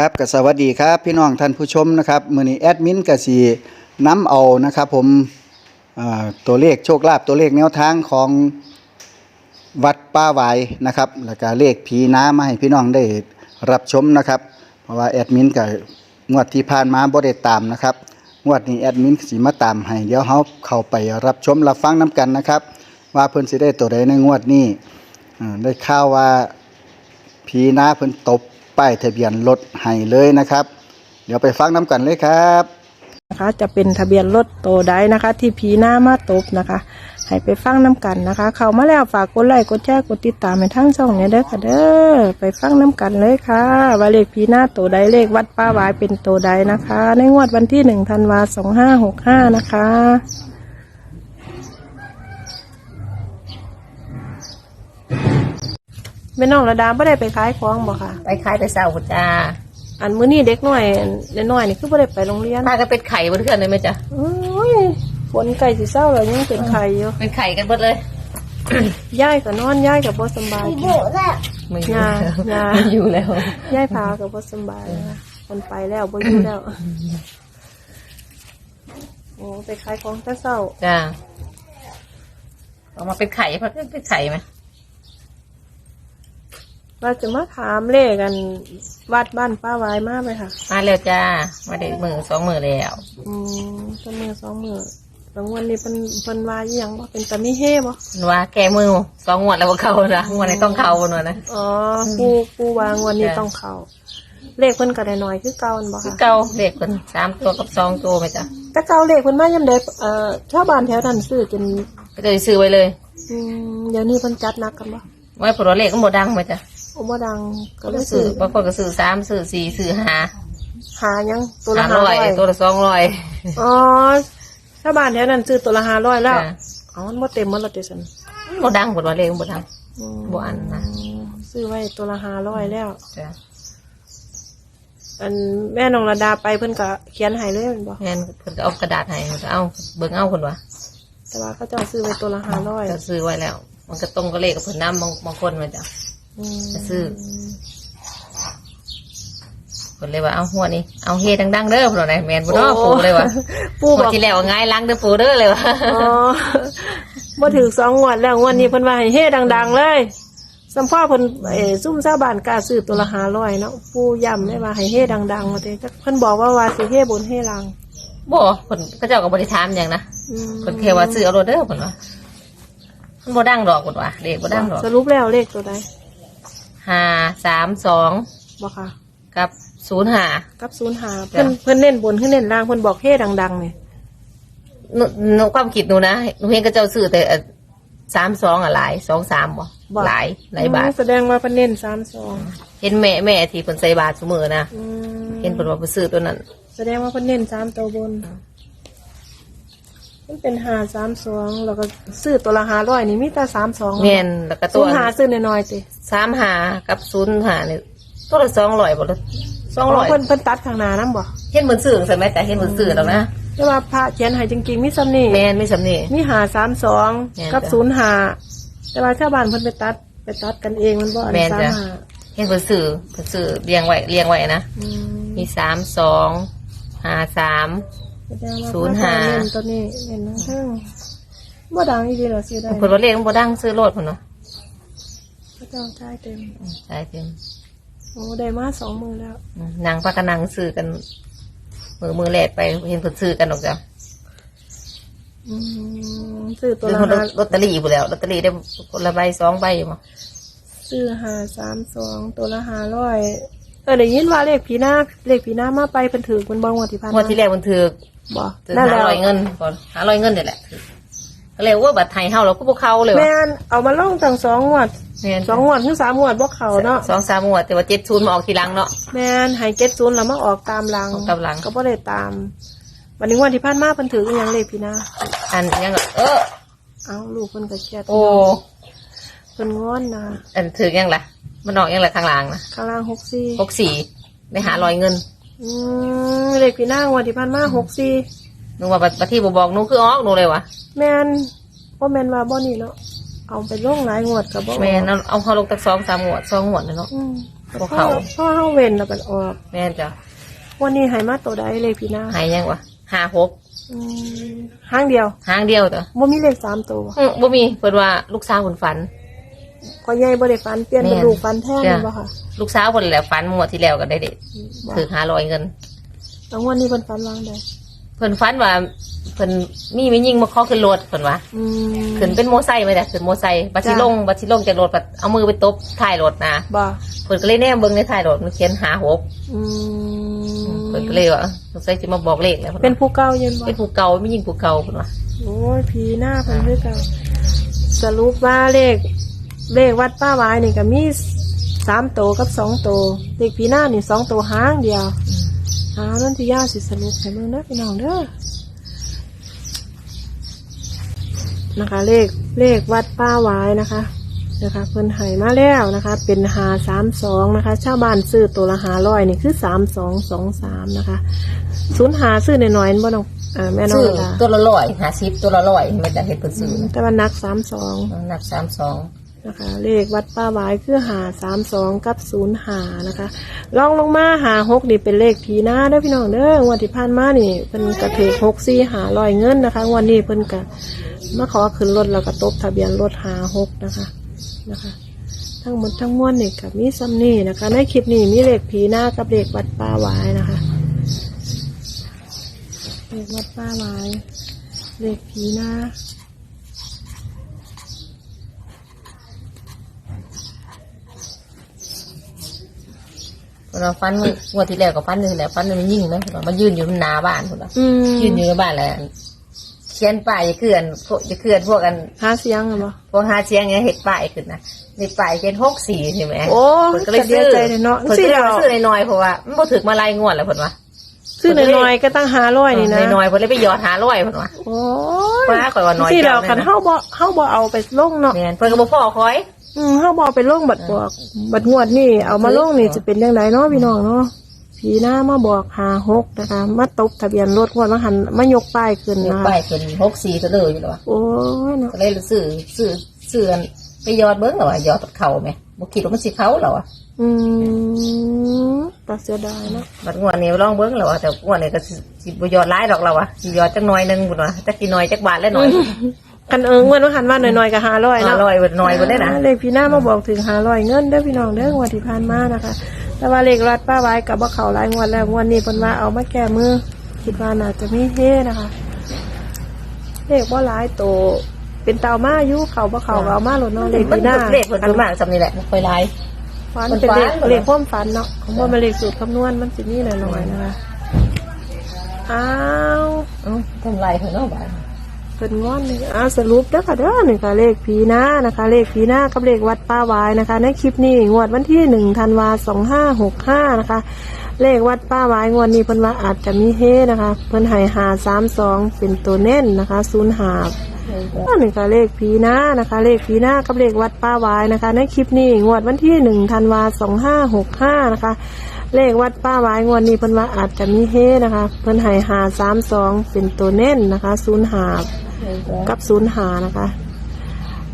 ครับก็สวัสดีครับพี่น้องท่านผู้ชมนะครับมือนี้แอดมินกสินํเอานะครับ ผมตัวเลขโชคลาภตัวเลขแนวทางของวัดป้าหวยนะครับ แล้วก็เลขผีน้ามาให้พี่น้องได้รับชมนะครับ เพราะว่าแอดมินก็งวดที่ผ่านมาบ่ได้ตามนะครับงวดนี้แอดมินสิมาตามให้เดี๋ยวเฮาเข้าไปรับชมรับฟังนํกันนะครับ ว่าเพิ่นสิได้ตัวใดในงวดนี้ได้ข่าวว่าผีน้าเพิ่นตบ ป้ายทะเบียนรถให้เลยนะครับ เดี๋ยวไปฟังน้ำกันเลยครับนะคะจะเป็นทะเบียนรถโตได้นะคะ ที่ผีหน้ามาตบนะคะ ให้ไปฟังน้ำกันนะคะ เข้ามาแล้วฝากกดไลค์กดแชร์กดติดตามให้ทั้งช่องเนี่ยเด้อค่ะเด้อไปฟังน้ำกันเลยค่ะว่าเลขผีหน้าโตใดเลขวัดป้าวายเป็นโตใดนะคะ ในงวดวันที่หนึ่งธันวาสองห้าหกห้านะคะ แม่น้องระดาไม่ได้ไปขายของบ่ค่ะ ไปขายแต่เช้าจ้าอันมื้อนี้เด็กน้อยเด็กน้อยนี่คือไม่ได้ไปโรงเรียนพากันเป็นไข่บนเครื่องเลยไหมจ๊ะโอ้ยฝนไก่สิเศร้าเลยยังเป็นไข่อยู่เป็นไข่กันหมดเลยย่ายกับนอนย่ายกับบ่สำบายไม่อยู่ยาแล้วยาไม่อยู่แล้วย่ายพากับบ่สำบายนะคนไปแล้วบ่อยู่แล้วโอ้ไปขายของแต่เศร้าจ้าออกมาเป็นไข่เพราะเป็นไข่ไหม ว่าจะมาถามเลขกันวัดบ้านป้าไว้มาไหมค่ะมาแล้วจ้า มาได้มือสองมือแล้วอืมต้นมือสองมือรางวัลนี้เป็นเป็นว่าอหยังบ่เป็นตามีเฮบ่ว่าแกมือสองงวดแล้วว่าเขานะงวดไหนต้องเขาบนวดนะ อ๋อปูปูวางวันนี้ต้องเข้าเลขเพิ่นก็ได้น้อยคือเก่าอันบ่คือค่ะเก่าเด็กคนสามตัวกับสองตัวไหมจ๊ะแต่เก่าเลขเพิ่นมาย่ำใดเอ่อชาวบ้านแถวนั้นซื้อจนก็เลยซื้อไว้เลยอืมเดี๋ยวนี้เพิ่นจัดหนักกันบ่ไว้ผลเลขก็หมดดังไหมจ๊ะ โอ้บ่ดังก็ก็เลยซื้ซื้ออบางคนก็ซื้อสามซื้อสี่ซื้อห้าหายังตัวละห้าร้อย500ตัวละสองร้อยอ๋อชาวบ้านแถวนั้นซื้อตัวละ500แล้วจ้ะอ๋อมันบ่เต็มหมดและติซั่นหมดดังหมดว่าเลขหมดดัง อืมบ่อันนะ ซื้อไว้ตัวละ500แล้ว จ้ะอันแม่น้องระดาไปเพิ่นก็เขียนให้เลยแม่นบ่แม่นเพิ่นก็เอากระดาษให้เพิ่นก็เอาเบิ่งเอาคนว่าแต่ว่าเขาเจ้าซื้อไว้ตัวละ500ก็ซื้อไว้แล้ว มันก็ตรงกับเลขกับเพิ่นนำบางบางคนมันจ้ะอืม จะซื้อเพิ่นเลยว่าเอาหัวนี่เอาเฮดังๆเด้อเพิ่นว่าได้แม่นบ่เนาะปู่เลยว่าปู่งบวดอกที่แล้วว่าง่ายล้างเด้อปู่เด้อเลยว่าอ๋อบ่ถือสองงวดแล้วงวดนี้เพิ่นว่าให้เฮ็ดดัง ๆ เลยสัมพ่อเพิ่นเอ่อซุ่มชาวบ้านกล้าซื้อตัวละ500เนาะปู่ย้ำได้ว่าให้เฮ็ดดังๆว่าแต่จักเพิ่นบอกว่าว่าสิเฮ็ดบนเฮ็ดล่างบ่เพิ่นเขาเจ้าก็บ่ได้ถามหยังนะอืมเพิ่นแค่ว่าซื้อเอาโลดเด้อเพิ่นว่ามันบ่ดังดอกเพิ่นว่าเลขบ่ดังดอกสรุปแล้วเลขตัวใด 532บ่ค่ะ กับ05กับ05เพิ่นเพิ่นเน้นบนเพิ่นเน้นล่างเพิ่นบอกเฮ็ดดังๆนี่หนูหนูความคิดหนูนะหนูเห็นเขาเจ้าซื้อแต่32อะหลาย23บ่หลายหลายบาทอืมแสดงว่าเพิ่นเน้น32เห็นแม่แม่ที่เพิ่นใส่บาตรเสมอนะอืมเห็นเพิ่นว่าไปซื้อตัวนั้นแสดงว่าเพิ่นเน้น3ตัวบน มันเป็น532แล้วก็ซื้อตัวละ500นี่มีแต่32แม่นแล้วก็ตัตัววหาซื้อน้อยๆติสามหากับศูนย์หานี่ตัวละสองร้อยบ่ละสองร้อยเพิ่นเพิ่นตัดข้างหน้านํบ่เห็นเหมือนซื้อใช่ไหมแต่เห็นเหมือนซื้อแล้วนะแต่ว่าพระเขียนให้จริงๆมีซ้ำนี่แม่นไม่สำนี่มีหาสามสองแม่นกับจ้ะศูนย์หาแต่ว่าชาวบ้านเพิ่นไปตัดไปตัดกันเองมันบ่อันแม่นสามจ้ะ หาเห็นเหมือนซื้อเพิ่นซื้อเรียงไว้เรียงไว้นะ อืมมีสามสองหาสามแสดงว่า ศูนย์หาพระเจ้เน้นตัวนี้เห็นนะเพิ่งบ่ดังอีดีเหรอซื้อได้เพิ่นว่าเลขมันบ่ดังซื้อโลดเพิ่นเนาะพระเจ้าจ่ายเต็มอืมใช่เต็มโอ้ได้มาสองมือแล้วอืมนางพากันนั่งซื้อกัน มือมือแรกไปเห็นเพิ่นซื้อกันดอกจ้ะอืมซื้อตัวซื้อละคนหาลอตเตอรี่อยู่แล้วลอตเตอรี่ได้คนละใบสองใบอยู่มั้งซื้อหาสามสองตัวละห้าร้อย เออได้ยินว่าเลขผีหน้าเลขผีหน้ามาไปเป็นถือคนบางวันที่ผ่านงวดที่แรกมันถือบ่ถือนั่นแหหาละร้อยเงินก่อนหาร้อยเงินนี่แหละก็เลยว่าบัตรไทยเฮาเราก็บ่เข้าเลยแม่ว่ะนเอามาลงตั้งสองงวดแม่นสองงวดถึงสามงวดบ่เขาเนาะสองสามงวดแต่ว่าเจ็ดศูนย์มาออกทีหลังเนาะ แม่นให้เก็ตศูนย์แล้วมาออกตามหลังออกตามหลัง ก็บ่ได้ตามวันนี้งวันที่ผ่านมาเพิ่นถืออหยังเลขพี่นาอันยังก็เออ เอ้าลูกเพิ่นก็เครียดโอ้ เพิ่นงอนนะอันถือยังล่ะ มันออกยังล่ะข้างหล่างนะข้างล่าง64หกสี่ได้หาร้อยเงิน อืมเลขพี่นางวันที่ผ่านมา64หนูว่าบัตรบัตรที่บบอกหนูคือออกหนูเลยว่ะแม่นบ่แม่นว่าบ่นี่เนาะเอาไปลงหลายงวดก็บ่ออกแม่นเอาเอาเขาลงตักสองสามงวดสองงวดเลยเนาะอืมพวกเขาพ่อเฮาเว้นแล้วก็ออก แม่นจ้ะวันนี้ให้มาตัวใดเลขพี่นาหายยังวะห้าหกอืมห้างเดียวหางเดียวตัวบ่มีเลขสามตัวอืมบ่มีเพิ่นว่าลูกสาวเพิ่นฝัน ก็ใหญ่บ่ได้ฟันเปลี่ยนเป็นแม่นลูกฟันแท้เลยจ้ะบ่ค่ะลูกสาวเพิ่นแหละฝันงวดที่แล้วก็ได้เด็ดบ่ถือห้าร้อยเงินแล้ววันนี้เพิ่นฟันวางได้เพิ่นฝันว่าเพิ่นมีไม่ยิงมาขอขึ้นรถเพิ่นว่าอืมขึ้นเป็นโมอไซค์ไหมจ้ะขึ้นโมอไซค์บัดสิจ้ะลงบัดสิลงจากรถบัดเอามือไปตบท้ายรถนะบ่เพิ่นก็เลยแนมเบิ่งในท้ายรถมันเขียนหาหกอืมเพิ่นก็เลยว่าสงสัยสิมาบอกเลขแล้วเป็นผู้เก่าเย็นบ่เป็นผู้เก่าไม่ยิงผู้เก่าเพิ่นว่าโอ้ยผีหน้าเพิ่นคือเก่าสรุปว่าเลข เลขวัดป้าหวายนี่ก็มีสามโตวกับสองโตวเลขผีหน้านี่สองโตวห้างเดียวหานันทิยาสิสรุปให้เบิ่งเด้อพี่น้องเด้อนะคะ เลขเลขวัดป้าหวายนะคะนะคะเพิ่นให้มาแล้วนะคะ เป็นหาสามสองนะคะชาวบ้านซื้อตัวละหาร้อยนี่คือสามสองสองสามนะคะศูนย์หาซื้อหน่อยๆบ่น้องอ่าแม่น้องซื้อระดาตัวละร้อยห้าสิบตัวละร้อยมันจะเฮ็ดเพิ่นซื้อแต่ว่านักสามสองหนักสามสอง นะคะ เลขวัดป้าหวายคือหาสามสองกับศูนย์หานะคะลองลงมาหาหกนี่เป็นเลขผีหน้าเด้อพี่น้องเด้องวันที่ผ่านมานี่เป็นกระถือหกสี่หาลอยเงินนะคะงวันนี้เพิ่นกะมาขอขึ้นรถแล้วก็ตบทะเบียนรถหาหกนะคะนะคะ ทั้งหมดทั้งมวลนี่กับมีซัมนี่นะคะ ในคลิปนี้มีเลขผีหน้ากับเลขวัดป้าหวายนะคะเลขวัดป้าหวายเลขผีหน้า เพิ่นว่าฟันงวดที่แล้วก็ฟันนึงแหละฟันนึงมันยิงนะเพิ่นว่ามันยืนอยู่หน้าบ้านเพิ่นว่าอืมยืนอยู่ในบ้านแล้วเขียนป้ายจะเคลื่อนพวกจะเคลื่อนพวกกันหาเสียงอะบ่พวกหาเชียงเนี่ยเห็ดป้ายขึ้นนะในป้ายเขียนหกสี่ใช่ไหมโอ้เพิ่นก็เลยจะเสีซื้ยอใจเลยเนาะเพิ่นสิก็เลยเราซื้อน้อยๆเพราะว่ามันบ่ถึกมาลายงวดแล้วเพิ่นว่าซื้อน้อยๆก็ตั้งหาร้อยนี่นะน้อยๆเพิ่นเลยไปหยอดหาร้อยเพิ่นว่าโอ้ยว่าข่อยว่าน้อยสิเราจังเลยนะคันเฮาบ่เฮาบ่เอาไปลงเนาะแม่นเพิ่นก็บ่พอคอย อืมเฮาบ่เอาไปลงบัดบอกบัดงวดนี่เอามาลงนี่จะเป็นจังไดเนาะพี่น้องเนาะผีหน้ามาบอกหาหกนะคะมาตบทะเบียนรถงวดมาหันมายกป้ายขึ้นเห็ดนะป้าคะยขึ้นหกสี่ซะเลยอยู่แล้วว่าโอ้ยเนาะก็เลยซื้อซื้อซื้ออันไปหยอดเบิ่งแล้วว่าหยอดเข้าไหมบ่คิดว่ามันสิเข้าแล้วอะอืมตัดเสียดายเนาะบัดงวดนี้ลองเบิ่งแล้วว่าแต่งวดนี้ก็สิสิบ่หยอดหลายดอกแล้วอะสิหยอดจักหน่อยหนึงพุ่นว่าจักกี่หน่อยจักบาทแล้วหน่อย กันเอิงเมื่อวันหันว่าหน่อยๆกับหาร้อยห้าเนาะร้อยบ่น้อยบ่ได้นะเลขพี่หน้ามาบอกถึงหาร้อยเงินเด้อพี่น้องเด้องวดที่ผ่านมานะคะ แต่ว่าเลขรัดป้าไว้กับว่าเขาหลายงวดแล้วงวดนี้เพิ่นว่าเอามาแก้มือ คิดว่าน่าจะมีเฮนะคะ เลขว่าหลายโตเป็นเตามาอยู่เขาบ่เขาก็เอามาหลดเนาะเลขพี่หน้าเลขเพิ่นประมาณสำนี้แหละบ่ค่อยหลาย ฝันเป็นเลขมันฝันเลขความฝันเนาะของว่ามันเลขสูตรคำนวณมันสิมีหน่อยๆนะคะอ้าวอืมทำไรเพิ่นเนาะบาด เป็นงอนนี่อ่าสรุปเด้อค่ะเด้อนึ่ค่ะเลขผีหน้านะคะ เลขผีหน้ากับเลขวัดป้าวายนะคะ ในคลิปนี้งวดวันที่หนึ่งธันวาสองห้าหกห้านะคะ เลขวัดป้าวายงวดนี้เพิ่นว่าอาจจะมีเฮนะคะ เพิ่นให้หาสามสองเป็นตัวเน้นนะคะศูนย์หาอันนี้ค่ะเลขผีหน้านะคะ เลขผีหน้ากับเลขวัดป้าวายนะคะ ในคลิปนี้งวดวันที่หนึ่งธันวาสองห้าหกห้านะคะเลขวัดป้าวายงวดนี้เพิ่นว่าอาจจะมีเฮนะคะ เพิ่นให้หาสามสองเป็นตัวเน้นนะคะศูนย์หา กับศูนย์หานะคะ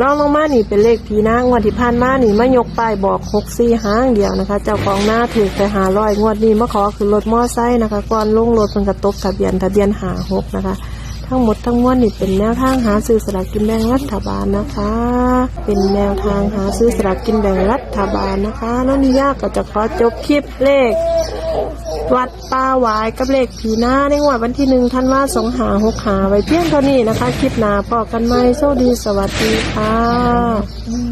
รองลงมานี่เป็นเลขผีนางวันที่ผ่านมานี่มายกป้ายบอกหกสี่ห้างเดียวนะคะ เจ้าของหน้าถือไปหาร้อยงวดนี้มาขอขึ้นรถมอไซค์นะคะก่อนลงรถเป็นกระตบทะเบียนทะเบียนหาหกนะคะ ทั้งหมดทั้งมวลนี่เป็นแนวทางหาซื้อสลากกินแบ่งรัฐบาลนะคะ เป็นแนวทางหาซื้อสลากกินแบ่งรัฐบาลนะคะแล้วนี่ยากก็จะขอจบคลิปเลข วัดป้าหวายกับเลขผีหน้าในวัดวันที่หนึ่งท่านว่าสงหาหกหาไว้เพียงเท่านี้นะคะ คลิปหนาพอกันไหมโชคดีสวัสดีค่ะ